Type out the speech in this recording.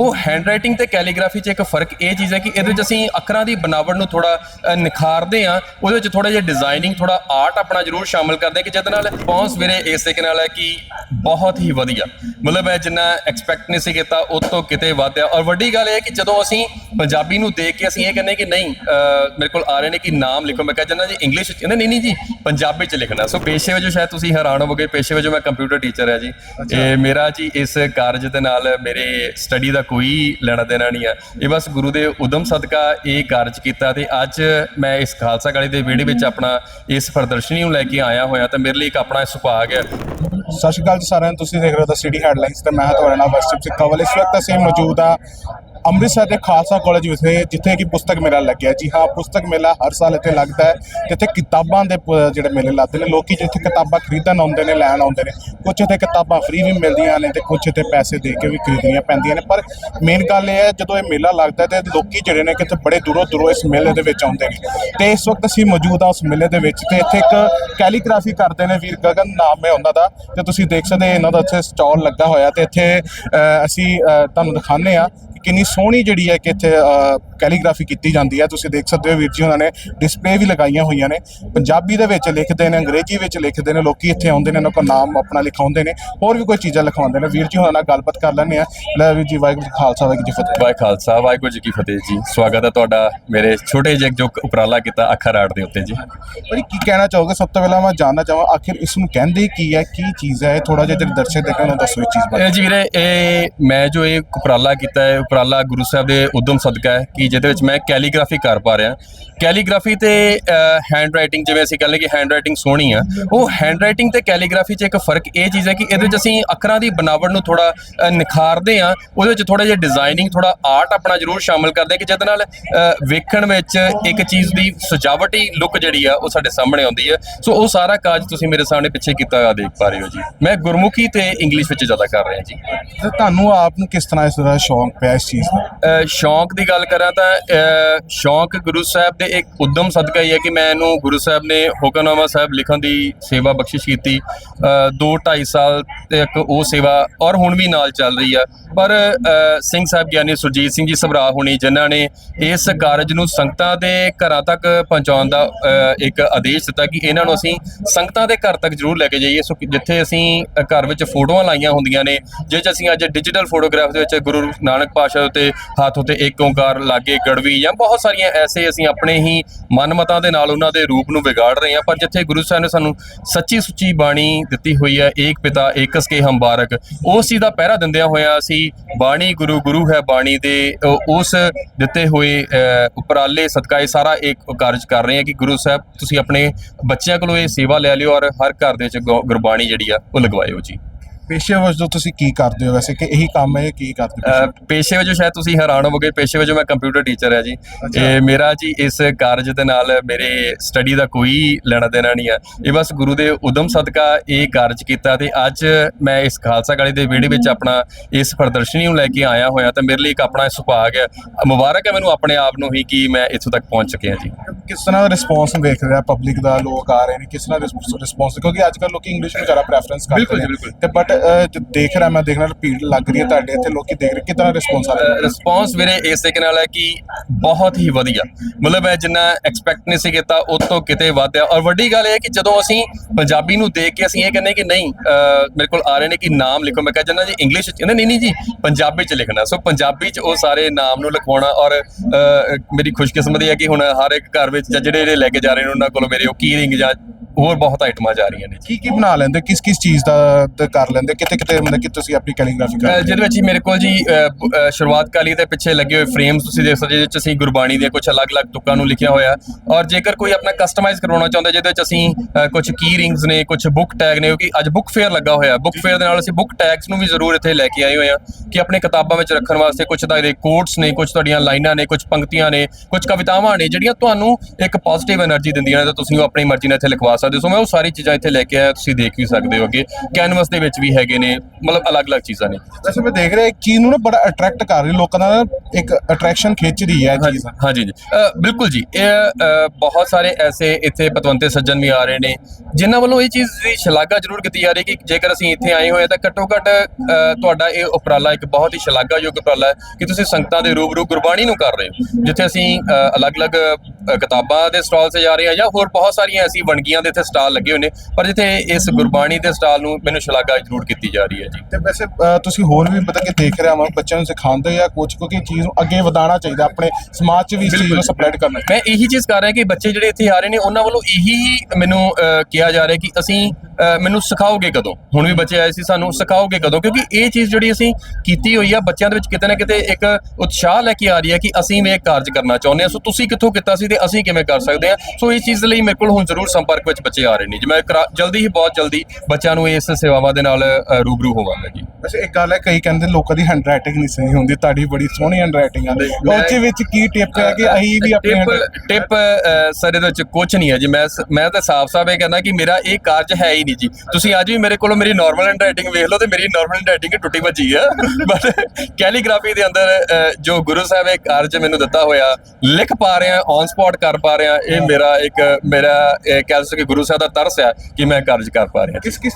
ਉਹ ਹੈਂਡਰਾਈਟਿੰਗ ਤੇ ਕੈਲੀਗ੍ਰਾਫੀ 'ਚ ਇੱਕ ਫ਼ਰਕ ਇਹ ਚੀਜ਼ ਹੈ ਕਿ ਇਹਦੇ ਵਿੱਚ ਅਸੀਂ ਅੱਖਰਾਂ ਦੀ ਬਣਾਵਟ ਨੂੰ ਥੋੜਾ ਨਿਖਾਰਦੇ ਆ ਉਹਦੇ ਵਿੱਚ ਥੋੜਾ ਜਿਹਾ ਡਿਜ਼ਾਈਨਿੰਗ ਥੋੜਾ ਆਰਟ ਆਪਣਾ ਜ਼ਰੂਰ ਸ਼ਾਮਿਲ ਕਰਦੇ ਕਿ ਜਿਹਦੇ ਨਾਲ ਰਿਸਪੌਂਸ ਵੀਰੇ ਇਸ ਤਰੀਕੇ ਨਾਲ ਹੈ ਕਿ ਬਹੁਤ ਹੀ ਵਧੀਆ। ਮਤਲਬ ਮੈਂ ਜਿੰਨਾ ਐਕਸਪੈਕਟ ਨਹੀਂ ਸੀ ਕੀਤਾ ਉਹ ਤੋਂ ਕਿਤੇ ਵੱਧ ਆ। ਔਰ ਵੱਡੀ ਗੱਲ ਇਹ ਹੈ ਕਿ ਜਦੋਂ ਅਸੀਂ ਪੰਜਾਬੀ ਨੂੰ ਦੇਖ ਕੇ ਅਸੀਂ ਇਹ ਕਹਿੰਦੇ ਕਿ ਨਹੀਂ ਮੇਰੇ ਕੋਲ ਆ ਰਹੇ ਨੇ ਕਿ ਨਾਮ ਲਿਖੋ ਮੈਂ ਕਹਿੰਦਾ ਜੀ ਇੰਗਲਿਸ਼ ਵਿੱਚ ਕਹਿੰਦੇ ਨਹੀਂ ਨਹੀਂ ਜੀ ਪੰਜਾਬੀ ਚ ਲਿਖਣਾ। ਸੋ ਪੇਸ਼ੇ ਵਜੋਂ ਸ਼ਾਇਦ ਤੁਸੀਂ ਹੈਰਾਨ ਹੋਵੋਗੇ ਪੇਸ਼ੇ ਵਜੋਂ ਮੈਂ ਕੰਪਿਊਟਰ ਟੀਚਰ ਹੈ ਜੀ। ਇਹ ਮੇਰਾ ਜੀ ਇਸ ਕਾਰਜ ਦੇ ਨਾਲ ਮੇਰੇ ਸਟੱਡੀ ਦਾ ਕੋਈ ਲੈਣਾ ਦੇਣਾ ਨਹੀਂ ਹੈ ਇਹ ਬਸ ਗੁਰੂ ਦੇ ਉਦਮ ਸਦਕਾ ਇਹ ਕਾਰਜ ਕੀਤਾ ਤੇ ਅੱਜ ਮੈਂ ਇਸ ਖਾਲਸਾ ਕਾਲੀ ਦੇ ਵਿਹੜੇ ਵਿੱਚ ਆਪਣਾ ਇਸ ਪ੍ਰਦਰਸ਼ਨੀ ਨੂੰ ਲੈ ਕੇ ਆਇਆ ਹੋਇਆ ਤਾਂ ਮੇਰੇ ਲਈ ਇੱਕ ਆਪਣਾ ਸੁਭਾਗ ਹੈ। ਸਤਿ ਸ਼੍ਰੀ ਅਕਾਲ ਜੀ ਸਾਰਿਆਂ ਨੂੰ। ਤੁਸੀਂ ਦੇਖ ਰਹੇ ਹੋ ਦਾ ਸਿਟੀ ਹੈਡਲਾਈਨਸ ਤੇ ਮੈਂ ਤੁਹਾਡੇ ਨਾਲ ਨਾਮ ਵਸਤਿਪ ਸਿੰਘ ਕਵਲ ਇਸ ਵਕਤ ਅਸੀਂ ਮੌਜੂਦ ਆ ਅੰਮ੍ਰਿਤਸਰ ਦੇ ਖਾਲਸਾ ਕਾਲਜ ਵਿਖੇ ਜਿੱਥੇ ਕਿ ਪੁਸਤਕ ਮੇਲਾ ਲੱਗਿਆ। ਜੀ ਹਾਂ, ਪੁਸਤਕ ਮੇਲਾ ਹਰ ਸਾਲ ਇੱਥੇ ਲੱਗਦਾ ਹੈ। ਜਿੱਥੇ ਕਿਤਾਬਾਂ ਦੇ ਪ- ਜਿਹੜੇ ਮੇਲੇ ਲੱਗਦੇ ਨੇ, ਲੋਕੀ ਜਿੱਥੇ ਕਿਤਾਬਾਂ ਖਰੀਦਣ ਆਉਂਦੇ ਨੇ, ਲੈਣ ਆਉਂਦੇ ਨੇ ਕੁਝ ਇੱਥੇ ਕਿਤਾਬਾਂ ਫ੍ਰੀ ਵੀ ਮਿਲਦੀਆਂ ਨੇ ਤੇ ਕੁਝ ਇੱਥੇ ਪੈਸੇ ਦੇ ਕੇ ਵੀ ਖਰੀਦਣੀਆਂ ਪੈਂਦੀਆਂ ਨੇ। ਪਰ ਮੇਨ ਗੱਲ ਇਹ ਹੈ, ਜਦੋਂ ਇਹ ਮੇਲਾ ਲੱਗਦਾ ਹੈ ਤੇ ਲੋਕੀ ਜਿਹੜੇ ਨੇ ਕਿਤੇ ਬੜੇ ਦੂਰੋਂ ਦੂਰੋਂ ਇਸ ਮੇਲੇ ਦੇ ਵਿੱਚ ਆਉਂਦੇ ਨੇ। ਤੇ ਇਸ ਵਕਤ ਅਸੀਂ ਮੌਜੂਦ ਹਾਂ ਉਸ ਮੇਲੇ ਦੇ ਵਿੱਚ ਤੇ ਇੱਥੇ ਇੱਕ ਕੈਲੀਗ੍ਰਾਫੀ ਕਰਦੇ ਨੇ ਵੀਰ ਗਗਨ, ਨਾਮ ਹੈ ਉਹਨਾਂ ਦਾ ਤੇ ਤੁਸੀਂ ਦੇਖ ਸਕਦੇ ਇਹਨਾਂ ਦਾ ਇੱਥੇ ਸਟਾਲ ਲੱਗਾ ਹੋਇਆ ਤੇ ਇੱਥੇ ਅਸੀਂ ਤੁਹਾਨੂੰ ਦਿਖਾਉਂਦੇ ਆ ਕਿੰਨੀ ਸੋਹਣੀ ਜਿਹੜੀ ਹੈ ਕਿ ਇੱਥੇ ਕੈਲੀਗ੍ਰਾਫੀ ਕੀਤੀ ਜਾਂਦੀ ਹੈ। ਤੁਸੀਂ ਦੇਖ ਸਕਦੇ ਹੋ ਵੀਰ ਜੀ ਉਹਨਾਂ ਨੇ ਡਿਸਪਲੇ ਵੀ ਲਗਾਈਆਂ ਹੋਈਆਂ ਨੇ। ਪੰਜਾਬੀ ਦੇ ਵਿੱਚ ਲਿਖਦੇ ਨੇ ਅੰਗਰੇਜ਼ੀ ਵਿੱਚ ਲਿਖਦੇ ਨੇ ਲੋਕੀ ਇੱਥੇ ਆਉਂਦੇ ਨੇ ਉਹਨਾਂ ਕੋਲ ਨਾਮ ਆਪਣਾ ਲਿਖਾਉਂਦੇ ਨੇ ਹੋਰ ਵੀ ਕੋਈ ਚੀਜ਼ਾਂ ਲਿਖਵਾਉਂਦੇ ਨੇ। ਵੀਰ ਜੀ ਉਹਨਾਂ ਨਾਲ ਗੱਲਬਾਤ ਕਰ ਲੈਂਦੇ ਆ ਲੈ ਵੀਰ ਜੀ ਵਾਹਿਗੁਰੂ ਜੀ ਖਾਲਸਾ ਵਾਹਿਗੁਰੂ ਜੀ ਫਤਿਹ। ਵਾਹਿ ਖਾਲਸਾ ਵਾਹਿਗੁਰੂ ਜੀ ਕੀ ਫਤਿਹ ਜੀ। ਸਵਾਗਤ ਹੈ ਤੁਹਾਡਾ ਮੇਰੇ ਛੋਟੇ ਜਿਹੇ ਜੋ ਉਪਰਾਲਾ ਕੀਤਾ ਅੱਖਰ ਆਰਟ ਦੇ ਉੱਤੇ ਜੀ। ਭਾਈ ਕੀ ਕਹਿਣਾ ਚਾਹੋਗੇ? ਸਭ ਤੋਂ ਪਹਿਲਾਂ ਮੈਂ ਜਾਣਨਾ ਚਾਹਾਂ ਆਖਿਰ ਇਸ ਨੂੰ ਕਹਿੰਦੇ ਕੀ ਹੈ ਕੀ ਚੀਜ਼ ਹੈ? ਥੋੜਾ ਜਿਹਾ ਜਿਹੜੇ ਦਰਸ਼ਕ ਦੇਖਣ ਨੂੰ ਦੱਸੋ ਇਹ ਚੀਜ਼ ਬਾਰੇ। ਜੀ ਵੀਰੇ ਇਹ ਮੈਂ ਜੋ ਇਹ ਉਪਰਾਲਾ ਕੀਤਾ ਹੈ ਉਪਰਾਲਾ ਗੁਰੂ ਸਾਹਿਬ ਦੇ ਉਦਮ ਸਦਕਾ ਹੈ ਕਿ ਜਿਹਦੇ ਵਿੱਚ ਮੈਂ ਕੈਲੀਗ੍ਰਾਫੀ ਕਰ ਪਾ ਰਿਹਾ। ਕੈਲੀਗ੍ਰਾਫੀ ਤੇ ਹੈਂਡ ਰਾਈਟਿੰਗ ਜਿਵੇਂ ਅਸੀਂ ਕਹਿੰਦੇ ਕਿ ਹੈਂਡ ਰਾਈਟਿੰਗ ਸੋਹਣੀ ਆ, ਉਹ ਹੈਂਡ ਰਾਈਟਿੰਗ ਤੇ ਕੈਲੀਗ੍ਰਾਫੀ 'ਚ ਇੱਕ ਫ਼ਰਕ ਇਹ ਚੀਜ਼ ਹੈ ਕਿ ਇਹਦੇ ਵਿੱਚ ਅਸੀਂ ਅੱਖਰਾਂ ਦੀ ਬਣਾਵਟ ਨੂੰ ਥੋੜਾ ਨਿਖਾਰਦੇ ਆ ਉਹਦੇ ਵਿੱਚ ਥੋੜਾ ਜਿਹਾ ਡਿਜ਼ਾਈਨਿੰਗ ਥੋੜਾ ਆਰਟ ਆਪਣਾ ਜ਼ਰੂਰ ਸ਼ਾਮਿਲ ਕਰਦੇ ਹਾਂ ਕਿ ਜਿਹਦੇ ਨਾਲ ਵੇਖਣ ਵਿੱਚ ਇੱਕ ਚੀਜ਼ ਦੀ ਸਜਾਵਟੀ ਲੁੱਕ ਜਿਹੜੀ ਆ ਉਹ ਸਾਡੇ ਸਾਹਮਣੇ ਆਉਂਦੀ ਹੈ ਸੋ ਉਹ ਸਾਰਾ ਕਾਜ ਤੁਸੀਂ ਮੇਰੇ ਸਾਹਮਣੇ ਪਿੱਛੇ ਕੀਤਾ ਹੋਇਆ ਦੇਖ ਪਾ ਰਹੇ ਹੋ ਜੀ। ਮੈਂ ਗੁਰਮੁਖੀ ਤੇ ਇੰਗਲਿਸ਼ ਵਿੱਚ ਜ਼ਿਆਦਾ ਕਰ ਰਿਹਾ ਜੀ। ਤੁਹਾਨੂੰ ਆਪ ਨੂੰ ਕਿਸ ਤਰ੍ਹਾਂ ਇਸ ਦਾ ਸ਼ੌਂਕ ਪਿਆ? ਇਸ ਚੀਜ਼ ਦਾ? ਅ, ਸ਼ੌਂਕ ਦੀ ਗੱਲ ਕਰਾਂ ਤਾਂ ਅ, ਸ਼ੌਂਕ ਗੁਰੂ ਸਾਹਿਬ ਦੇ ਇੱਕ ਉਦਮ ਸਦਕਾ ਹੀ ਹੈ ਕਿ ਮੈਂ ਇਹਨੂੰ ਗੁਰੂ ਸਾਹਿਬ ਨੇ ਹੁਕਮਨਾਮਾ ਸਾਹਿਬ ਲਿਖਣ ਦੀ ਸੇਵਾ ਬਖਸ਼ਿਸ਼ ਕੀਤੀ। 2 2.5 ਸਾਲ ਤੱਕ ਉਹ ਸੇਵਾ ਔਰ ਹੁਣ ਵੀ ਨਾਲ ਚੱਲ ਰਹੀ ਆ। ਪਰ ਅ, ਸਿੰਘ ਸਾਹਿਬ ਗਿਆਨੀ ਸੁਰਜੀਤ ਸਿੰਘ ਜੀ ਸਭਰਾ ਹੋਣੀ ਜਿਨ੍ਹਾਂ ਨੇ ਇਸ ਕਾਰਜ ਨੂੰ ਸੰਗਤਾਂ ਦੇ ਘਰਾਂ ਤੱਕ ਪਹੁੰਚਾਉਣ ਦਾ ਅ, ਇੱਕ ਆਦੇਸ਼ ਦਿੱਤਾ ਕਿ ਇਹਨਾਂ ਨੂੰ ਅਸੀਂ ਸੰਗਤਾਂ ਦੇ ਘਰ ਤੱਕ ਜ਼ਰੂਰ ਲੈ ਕੇ ਜਾਈਏ। ਸੋ ਕਿ ਜਿੱਥੇ ਅਸੀਂ ਅ, ਘਰ ਵਿੱਚ ਫੋਟੋਆਂ ਲਾਈਆਂ ਹੁੰਦੀਆਂ ਨੇ ਜਿਹ 'ਚ ਅਸੀਂ ਅੱਜ ਡਿਜੀਟਲ ਫੋਟੋਗ੍ਰਾਫ ਦੇ ਵਿੱਚ ਗੁਰੂ ਨਾਨਕ ਪਾਤਸ਼ਾਹ ਉੱਤੇ ਹੱਥ ਉੱਤੇ ਇੱਕ ਓੰਕਾਰ ਲਾਗੇ ਗੜਵੀ ਜਾਂ ਬਹੁਤ ਸਾਰੀਆਂ ਐਸੇ ਅਸੀਂ ਆਪਣੇ ਹੀ ਮਨਮਤਾਂ ਦੇ ਨਾਲ ਉਹਨਾਂ ਦੇ ਰੂਪ ਨੂੰ ਵਿਗਾੜ ਰਹੇ ਹਾਂ। ਪਰ ਜਿੱਥੇ ਗੁਰੂ ਸਾਹਿਬ ਨੇ ਸਾਨੂੰ ਸੱਚੀ ਸੁੱਚੀ ਬਾਣੀ ਦਿੱਤੀ ਹੋਈ ਹੈ ਏਕ ਪਿਤਾ ਏਕਸ ਕੇ ਹੰਬਾਰਕ ਉਸ ਚੀਜ਼ ਦਾ ਪਹਿਰਾ ਦਿੰਦਿਆਂ ਹੋਇਆ ਅਸੀਂ ਬਾਣੀ ਗੁਰੂ ਗੁਰੂ ਹੈ ਬਾਣੀ ਦੇ ਉਸ ਦਿੱਤੇ ਹੋਏ ਅ, ਉਪਰਾਲੇ ਸਦਕਾ ਇਹ ਸਾਰਾ ਇੱਕ ਕਾਰਜ ਕਰ ਰਹੇ ਹਾਂ ਕਿ ਗੁਰੂ ਸਾਹਿਬ ਤੁਸੀਂ ਆਪਣੇ ਬੱਚਿਆਂ ਕੋਲੋਂ ਇਹ ਸੇਵਾ ਲੈ ਲਿਓ ਔਰ ਹਰ ਘਰ ਦੇ ਵਿੱਚ ਗੁਰਬਾਣੀ ਜਿਹੜੀ ਆ ਉਹ ਲਗਵਾਇਓ ਜੀ। ਪੇਸ਼ੇ ਵਜੋਂ ਤੁਸੀਂ ਕੀ ਕਰਦੇ ਹੋ? ਵੈਸੇ ਕਿ ਇਹੀ ਕੰਮ ਹੈ ਕੀ ਕਰਦੇ ਹੋ? ਪੇਸ਼ੇ ਵਜੋਂ ਸ਼ਾਇਦ ਤੁਸੀਂ ਹੈਰਾਨ ਹੋਵੋਗੇ ਪੇਸ਼ੇ ਵਜੋਂ ਮੈਂ ਕੰਪਿਊਟਰ ਟੀਚਰ ਹੈ ਜੀ। ਇਹ ਮੇਰਾ ਜੀ ਇਸ ਕਾਰਜ ਦੇ ਨਾਲ ਮੇਰੇ ਸਟੱਡੀ ਦਾ ਕੋਈ ਲੈਣਾ ਦੇਣਾ ਨਹੀਂ ਹੈ। ਇਹ ਬਸ ਗੁਰੂ ਦੇ ਉਦਮ ਸਦਕਾ ਇਹ ਕਾਰਜ ਕੀਤਾ ਤੇ ਅੱਜ ਮੈਂ ਇਸ ਖਾਲਸਾ ਕਾਲੀ ਦੇ ਵਿਹੜੇ ਵਿੱਚ ਆਪਣਾ ਇਸ ਪ੍ਰਦਰਸ਼ਨੀ ਨੂੰ ਲੈ ਕੇ ਆਇਆ ਹੋਇਆ ਤਾਂ ਮੇਰੇ ਲਈ ਇੱਕ ਆਪਣਾ ਸੁਭਾਗ ਹੈ। ਮੁਬਾਰਕ ਹੈ ਮੈਨੂੰ ਆਪਣੇ ਆਪ ਨੂੰ ਹੀ ਕਿ ਮੈਂ ਇੱਥੋਂ ਤੱਕ ਪਹੁੰਚ ਚੁੱਕਿਆ ਜੀ। ਕਿਸ ਤਰ੍ਹਾਂ ਦਾ ਰਿਸਪੌਂਸ ਵੇਖ ਰਿਹਾ ਪਬਲਿਕ ਦਾ ਲੋਕ ਆ ਰਹੇ ਨੇ ਕਿਸ ਤਰ੍ਹਾਂ ਰਿਸਪੌਂਸ ਕਿਉਂਕਿ ਅੱਜ ਕੱਲ੍ਹ ਲੋਕੀ ਇੰਗਲਿਸ਼ ਨੂੰ ਜ਼ਿਆਦਾ ਪ੍ਰੈਫਰੈਂਸ ਕਰਦੇ ਨੇ। ਤੇ ਬਟ ਜੋ ਦੇਖ ਰਿਹਾ ਮੈਂ ਦੇਖ ਰਿਹਾ ਭੀੜ ਲੱਗ ਰਹੀ ਹੈ ਤੁਹਾਡੇ ਇੱਥੇ ਲੋਕੀ ਦੇਖ ਰਹੇ ਕਿਦਾਂ ਰਿਸਪੌਂਸ ਆ ਰਿਹਾ? ਹੈ ਰਿਸਪੌਂਸ ਵੀਰੇ ਇਸ ਤਰੀਕੇ ਨਾਲ ਹੈ ਕਿ ਬਹੁਤ ਹੀ ਵਧੀਆ। ਮਤਲਬ ਮੈਂ ਜਿੰਨਾ ਐਕਸਪੈਕਟ ਨਹੀਂ ਸੀ ਕੀਤਾ ਉਹ ਤੋਂ ਕਿਤੇ ਵੱਧ ਔਰ ਵੱਡੀ ਗੱਲ ਇਹ ਹੈ ਕਿ ਜਦੋਂ ਅਸੀਂ ਪੰਜਾਬੀ ਨੂੰ ਦੇਖ ਕੇ ਅਸੀਂ ਇਹ ਕਹਿੰਦੇ ਕਿ ਨਹੀਂ ਮੇਰੇ ਕੋਲ ਆ ਰਹੇ ਨੇ ਕਿ ਨਾਮ ਲਿਖੋ ਮੈਂ ਕਹਿੰਦਾ ਜੀ ਇੰਗਲਿਸ਼ ਵਿੱਚ ਕਹਿੰਦੇ ਨਹੀਂ ਨਹੀਂ ਜੀ ਪੰਜਾਬੀ ਚ ਲਿਖਣਾ। ਸੋ ਪੰਜਾਬੀ ਚ ਉਹ ਸਾਰੇ ਨਾਮ ਨੂੰ ਲਿਖਵਾਉਣਾ ਔਰ ਮੇਰੀ ਖੁਸ਼ਕਿਸਮਤੀ ਹੈ ਕਿ ਹੁਣ ਹਰ ਇੱਕ ਘਰ ਵਿੱਚ ਜਾਂ ਜਿਹੜੇ ਜਿਹੜੇ ਲੈ ਕੇ ਜਾ ਰਹੇ ਨੇ ਉਹਨਾਂ ਕੋਲ ਮੇਰੇ ਉਹ ਕੀ ਰਿੰਗ ਜਾਂ ਹੋਰ ਬਹੁਤ ਆਈਟਮਾਂ ਜਾ ਰਹੀਆਂ ਨੇ। ਕੀ ਕੀ ਬਣਾ ਲੈਂਦੇ ਕਿਸ ਕਿਸ ਚੀਜ਼ ਦਾ ਕਰ ਲੈਂਦੇ ਕਿਤੇ ਕਿਤੇ ਮਤਲਬ ਕਿ ਤੁਸੀਂ ਆਪਣੀ ਕੈਲੀਗ੍ਰਾਫੀ ਕਰਦੇ ਜਿਹਦੇ ਵਿੱਚ ਮੇਰੇ ਕੋਲ ਜੀ ਸ਼ੁਰੂਆਤ ਕਾਲੀ ਦੇ ਪਿੱਛੇ ਲੱਗੇ ਹੋਏ ਫਰੇਮਸ ਤੁਸੀਂ ਦੇਖ ਸਕਦੇ ਹੋ, ਜਿਹਦੇ ਵਿੱਚ ਅਸੀਂ ਗੁਰਬਾਣੀ ਦੇ ਕੁਝ ਅਲੱਗ-ਅਲੱਗ ਤੁਕਾਂ ਨੂੰ ਲਿਖਿਆ ਹੋਇਆ। ਔਰ ਜੇਕਰ ਕੋਈ ਆਪਣਾ ਕਸਟਮਾਈਜ਼ ਕਰਵਾਉਣਾ ਚਾਹੁੰਦਾ ਜਿਹਦੇ ਵਿੱਚ ਅਸੀਂ ਕੁਝ ਕੀ ਰਿੰਗਸ ਨੇ ਕੁਝ ਬੁੱਕ ਟੈਗ ਨੇ ਕਿਉਂਕਿ ਅੱਜ ਬੁੱਕ ਫੇਅਰ ਲੱਗਾ ਹੋਇਆ। ਬੁੱਕ ਫੇਅਰ ਦੇ ਨਾਲ ਅਸੀਂ ਬੁੱਕ ਟੈਗਸ ਨੂੰ ਵੀ ਜ਼ਰੂਰ ਇੱਥੇ ਲੈ ਕੇ ਆਏ ਹੋਏ ਆ ਕਿ ਆਪਣੇ ਕਿਤਾਬਾਂ ਵਿੱਚ ਰੱਖਣ ਵਾਸਤੇ ਕੁਝ ਤਾਂ ਇਹਦੇ ਕੋਟਸ ਨੇ ਕੁਝ ਤੁਹਾਡੀਆਂ ਲਾਈਨਾਂ ਨੇ ਕੁਝ ਪੰਕਤੀਆਂ ਨੇ ਕੁਝ ਕਵਿਤਾਵਾਂ ਨੇ ਜਿਹੜੀਆਂ ਤੁਹਾਨੂੰ ਇੱਕ ਪੋਜ਼ਿਟਿਵ એનર્ਜੀ ਦਿੰਦੀਆਂ ਨੇ ਤਾਂ ਤੁਸੀਂ ਉਹ ਆਪਣੀ ਮਰਜ਼ੀ ਨਾਲ ਇੱਥੇ ਲਿਖਵਾ ਸਕਦੇ ਹੋ। ਸਕਦੇ। ਸੋ ਮੈਂ ਉਹ ਸਾਰੀ ਚੀਜ਼ਾਂ ਇੱਥੇ ਲੈ ਕੇ ਆਇਆ ਤੁਸੀਂ ਦੇਖ ਵੀ ਸਕਦੇ ਹੋ ਅੱਗੇ। ਕੈਨਵਸ ਦੇ ਵਿੱਚ ਵੀ ਹੈਗੇ ਨੇ ਮਤਲਬ ਅਲੱਗ-ਅਲੱਗ ਚੀਜ਼ਾਂ ਨੇ। ਵੈਸੇ ਮੈਂ ਦੇਖ ਰਿਹਾ ਇੱਕ ਚੀਜ਼ ਨੂੰ ਨਾ ਬੜਾ ਅਟਰੈਕਟ ਕਰ ਰਹੀ ਲੋਕਾਂ ਦਾ ਇੱਕ ਅਟਰੈਕਸ਼ਨ ਖਿੱਚ ਰਹੀ ਹੈ ਇਹ ਚੀਜ਼। ਹਾਂਜੀ ਜੀ। ਬਿਲਕੁਲ ਜੀ। ਇਹ ਬਹੁਤ ਸਾਰੇ ਐਸੇ ਇੱਥੇ ਪਤਵੰਤੇ ਸੱਜਣ ਵੀ ਆ ਰਹੇ ਨੇ ਜਿਨ੍ਹਾਂ ਵੱਲੋਂ ਇਹ ਚੀਜ਼ ਦੀ ਸ਼ਲਾਘਾ ਜ਼ਰੂਰ ਕੀਤੀ ਜਾ ਰਹੀ ਹੈ ਕਿ ਜੇਕਰ ਅਸੀਂ ਇੱਥੇ ਆਏ ਹੋਏ ਤਾਂ ਘੱਟੋ ਘੱਟ ਤੁਹਾਡਾ ਇਹ ਉਪਰਾਲਾ ਇੱਕ ਬਹੁਤ ਹੀ ਸ਼ਲਾਘਾਯੋਗ ਉਪਰਾਲਾ ਹੈ ਕਿ ਤੁਸੀਂ ਸੰਗਤਾਂ ਦੇ ਰੂਬਰੂ ਗੁਰਬਾਣੀ ਨੂੰ ਕਰ ਰਹੇ ਹੋ। ਜਿੱਥੇ ਅਸੀਂ ਅਲੱਗ-ਅਲੱਗ ਕਿਤਾਬਾਂ ਦੇ ਸਟਾਲ ਤੇ ਜਾ ਰਹੇ ਹਾਂ ਜਾਂ ਹੋਰ ਬਹੁਤ ਸਾਰੀਆਂ ਐਸੀ ਵਣਗੀਆਂ ਦੇ ਇੱਥੇ ਸਟਾਲ ਲੱਗੇ ਹੋਏ ਨੇ ਪਰ ਜਿੱਥੇ ਇਸ ਗੁਰਬਾਣੀ ਦੇ ਸਟਾਲ ਨੂੰ ਮੈਨੂੰ ਸ਼ਲਾਘਾ ਜ਼ਰੂਰ ਕੀਤੀ ਜਾ ਰਹੀ ਹੈ ਜੀ। ਤੇ ਵੈਸੇ ਤੁਸੀਂ ਹੋਰ ਵੀ ਪਤਾ ਕਿ ਦੇਖ ਰਿਹਾ ਹਾਂ ਬੱਚਿਆਂ ਨੂੰ ਸਿਖਾਉਂਦੇ ਜਾਂ ਕੁਝ ਕਿਉਂਕਿ ਇਹ ਚੀਜ਼ ਨੂੰ ਅੱਗੇ ਵਧਾਉਣਾ ਚਾਹੀਦਾ ਆਪਣੇ ਸਮਾਜ 'ਚ ਵੀ ਇਸ ਚੀਜ਼ ਨੂੰ ਸਪਰੈਡ ਕਰਨਾ ਮੈਂ ਇਹੀ ਚੀਜ਼ ਕਰ ਰਿਹਾ ਕਿ ਬੱਚੇ ਜਿਹੜੇ ਇੱਥੇ ਆ ਰਹੇ ਨੇ ਉਹਨਾਂ ਵੱਲੋਂ ਇਹੀ ਮੈਨੂੰ ਕਿਹਾ ਜਾ ਰਿਹਾ ਕਿ ਅਸੀਂ ਮੈਨੂੰ ਸਿਖਾਓਗੇ ਕਦੋਂ? ਹੁਣ ਵੀ ਬੱਚੇ ਆਏ ਸੀ ਸਾਨੂੰ ਸਿਖਾਓਗੇ ਕਦੋਂ? ਕਿਉਂਕਿ ਇਹ ਚੀਜ਼ ਜਿਹੜੀ ਅਸੀਂ ਕੀਤੀ ਹੋਈ ਆ ਬੱਚਿਆਂ ਦੇ ਵਿੱਚ ਕਿਤੇ ਨਾ ਕਿਤੇ ਇੱਕ ਉਤਸ਼ਾਹ ਲੈ ਕੇ ਆ ਰਹੀ ਹੈ ਕਿ ਅਸੀਂ ਵੀ ਇਹ ਕਾਰਜ ਕਰਨਾ ਚਾਹੁੰਦੇ ਹਾਂ। ਸੋ ਤੁਸੀਂ ਕਿੱਥੋਂ ਕੀਤਾ ਸੀ ਤੇ ਅਸੀਂ ਕਿਵੇਂ ਕਰ ਸਕਦੇ ਹਾਂ? ਸੋ ਇਸ ਚੀਜ਼ ਲਈ ਮੇਰੇ ਕੋਲ ਹੁਣ ਜ਼ਰੂਰ ਸੰਪਰਕ ਵਿੱਚ ਬੱਚੇ ਆ ਰਹੇ ਨੇ। ਜੀ ਮੈਂ ਕਰਾ- ਜਲਦੀ ਹੀ ਬਹੁਤ ਜਲਦੀ ਬੱਚਿਆਂ ਨੂੰ ਇਸ ਸੇਵਾਵਾਂ ਦੇ ਨਾਲ ਰੂਬਰੂ ਹੋਵਾਂਗਾ ਜੀ। ਵੈਸੇ ਇੱਕ ਗੱਲ ਹੈ ਕਈ ਕਹਿੰਦੇ ਲੋਕਾਂ ਦੀ ਹੈਂਡਰਾਈਟਿੰਗ ਨਹੀਂ ਸਹੀ ਹੁੰਦੀ ਤੁਹਾਡੀ ਬੜੀ ਸੋਹਣੀ ਹੈਂਡਰਾਈਟਿੰਗ ਆ। ਉਹਦੇ ਵਿੱਚ ਕੀ ਟਿਪ ਹੈ ਕਿ ਅਸੀਂ ਵੀ ਆਪਣੀ ਟਿਪ ਟਿਪ ਸਰ ਇਹਦੇ ਵਿੱਚ ਕੁਝ ਨਹੀਂ ਹੈ ਜੀ। ਮੈਂ ਮੈਂ ਤਾਂ ਸਾਫ਼-ਸਾਫ਼ ਇਹ ਕਹਿੰਦਾ ਕਿ ਮੇਰਾ ਇਹ ਕਾਰਜ ਹੈ ਹੀ ਨਹੀਂ ਜੀ। ਤੁਸੀਂ ਅੱਜ ਵੀ ਮੇਰੇ ਕੋਲੋਂ ਮੇਰੀ ਨਾਰਮਲ ਹੈਂਡਰਾਈਟਿੰਗ ਵੇਖ ਲਓ ਤੇ ਮੇਰੀ ਨਾਰਮਲ ਹੈਂਡਰਾਈਟਿੰਗ ਟੁੱਟੀ ਭੱਜੀ ਆ। ਬਟ ਕੈਲੀਗ੍ਰਾਫੀ ਦੇ ਅੰਦਰ ਅ, ਜੋ ਗੁਰੂ ਸਾਹਿਬ ਇਹ ਕਾਰਜ ਮੈਨੂੰ ਦਿੱਤਾ ਹੋਇਆ ਲਿਖ ਪਾ ਰਿਹਾ ਔਨ ਸਪੌਟ ਕਰ ਪਾ ਰਿਹਾ ਇਹ ਮੇਰਾ ਇੱਕ ਮੇਰਾ ਕਹਿ ਸਕਦੇ ਗੁਰੂ ਸਾਹਿਬ ਦਾ ਤਰਸ ਹੈ ਕਿ ਮੈਂ ਕਾਰਜ ਕਰ ਪਾ ਰਿਹਾ। ਕਿਸ ਕਿਸ